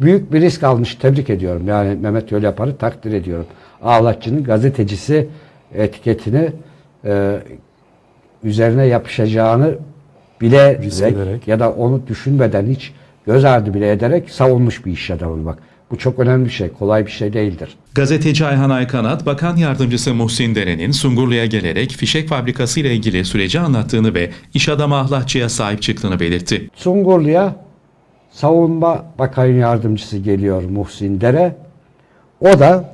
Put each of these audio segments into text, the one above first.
büyük bir risk almış. Tebrik ediyorum. Yani Mehmet Yolyapar'ı takdir ediyorum. Ağlatçı'nın gazetecisi etiketini e, üzerine yapışacağını bile ya da onu düşünmeden hiç göz ardı bile ederek savunmuş bir iş adamı bak. Bu çok önemli bir şey. Kolay bir şey değildir. Gazeteci Ayhan Aykanat, Bakan Yardımcısı Muhsin Dere'nin Sungurlu'ya gelerek fişek fabrikası ile ilgili süreci anlattığını ve iş adamı Ahlatçı'ya sahip çıktığını belirtti. Sungurlu'ya Savunma Bakan Yardımcısı geliyor Muhsin Dere. O da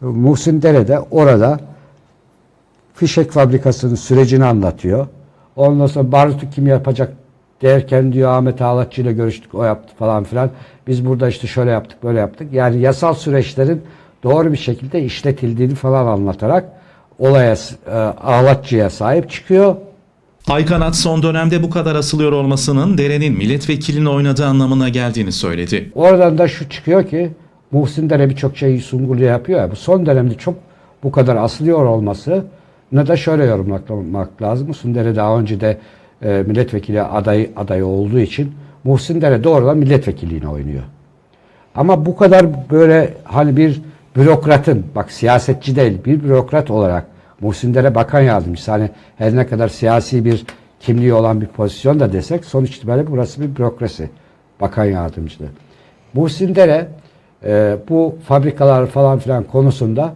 Muhsin Dere de orada fişek fabrikasının sürecini anlatıyor. Ondan sonra barutu kim yapacak derken diyor Ahmet Ağlatçı ile görüştük o yaptı falan filan. Biz burada işte şöyle yaptık böyle yaptık. Yani yasal süreçlerin doğru bir şekilde işletildiğini falan anlatarak olaya e, Ağlatçı'ya sahip çıkıyor. Aykanat son dönemde bu kadar asılıyor olmasının Dere'nin milletvekilini oynadığı anlamına geldiğini söyledi. Oradan da şu çıkıyor ki Muhsin Dere birçok şeyi Sungurlu'ya yapıyor ya. Bu son dönemde çok bu kadar asılıyor olması ne de şöyle yorumlamak lazım. Muhsin Dere daha önce de e, milletvekili adayı, adayı olduğu için Muhsin Dere doğrudan milletvekilliğine oynuyor. Ama bu kadar böyle hani bir bürokratın bak siyasetçi değil bir bürokrat olarak Muhsin Dere bakan yardımcısı hani her ne kadar siyasi bir kimliği olan bir pozisyon da desek sonuç itibariyle burası bir bürokrasi. Bakan yardımcılığı. Muhsin Dere e, bu fabrikalar falan filan konusunda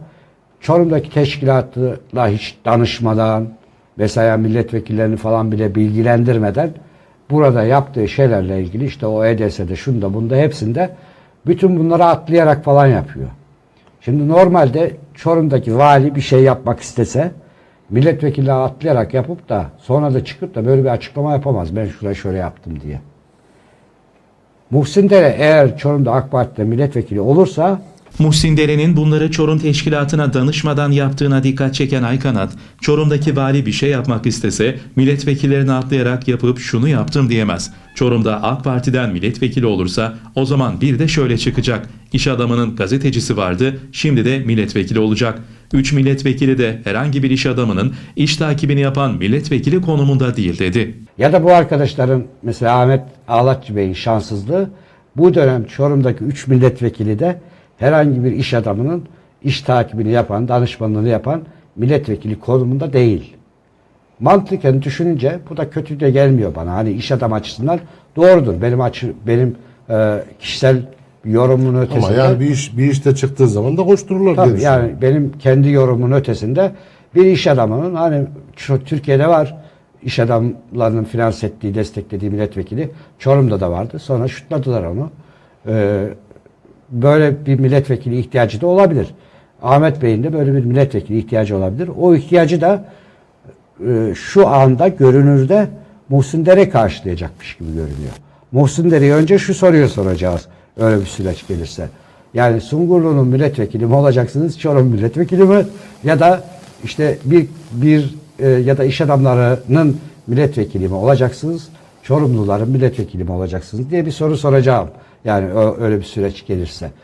Çorum'daki teşkilatla hiç danışmadan mesela milletvekillerini falan bile bilgilendirmeden burada yaptığı şeylerle ilgili işte o EDS'de şunda bunda hepsinde bütün bunları atlayarak falan yapıyor. Şimdi normalde Çorum'daki vali bir şey yapmak istese milletvekili atlayarak yapıp da sonra da çıkıp da böyle bir açıklama yapamaz. Ben şuraya şöyle yaptım diye. Muhsin Dere eğer Çorum'da AK Parti'de milletvekili olursa Muhsin Dere'nin bunları Çorum Teşkilatı'na danışmadan yaptığına dikkat çeken Aykanat, Çorum'daki vali bir şey yapmak istese milletvekillerini atlayarak yapıp şunu yaptım diyemez. Çorum'da AK Parti'den milletvekili olursa o zaman bir de şöyle çıkacak. İş adamının gazetecisi vardı, şimdi de milletvekili olacak. Üç milletvekili de herhangi bir iş adamının iş takibini yapan milletvekili konumunda değil dedi. Ya da bu arkadaşların mesela Ahmet Ağlatçı Bey'in şanssızlığı bu dönem Çorum'daki 3 milletvekili de herhangi bir iş adamının iş takibini yapan, danışmanlığını yapan milletvekili konumunda değil. Mantıken düşününce bu da kötü de gelmiyor bana. Hani iş adam açısından doğrudur. Benim açı benim e, kişisel yorumumun ötesinde. Ama yani bir iş bir işte çıktığı zaman da koştururlar diye Tabii düşünüyorum. yani benim kendi yorumumun ötesinde bir iş adamının hani şu Türkiye'de var iş adamlarının finans ettiği, desteklediği milletvekili. Çorum'da da vardı. Sonra şutladılar onu. Ee, böyle bir milletvekili ihtiyacı da olabilir. Ahmet Bey'in de böyle bir milletvekili ihtiyacı olabilir. O ihtiyacı da e, şu anda görünürde Muhsin Dere karşılayacakmış gibi görünüyor. Muhsin Dere'ye önce şu soruyu soracağız öyle bir süreç gelirse. Yani Sungurlu'nun milletvekili mi olacaksınız, Çorum milletvekili mi ya da işte bir bir e, ya da iş adamlarının milletvekili mi olacaksınız, Çorumluların milletvekili mi olacaksınız diye bir soru soracağım. Yani öyle bir süreç gelirse.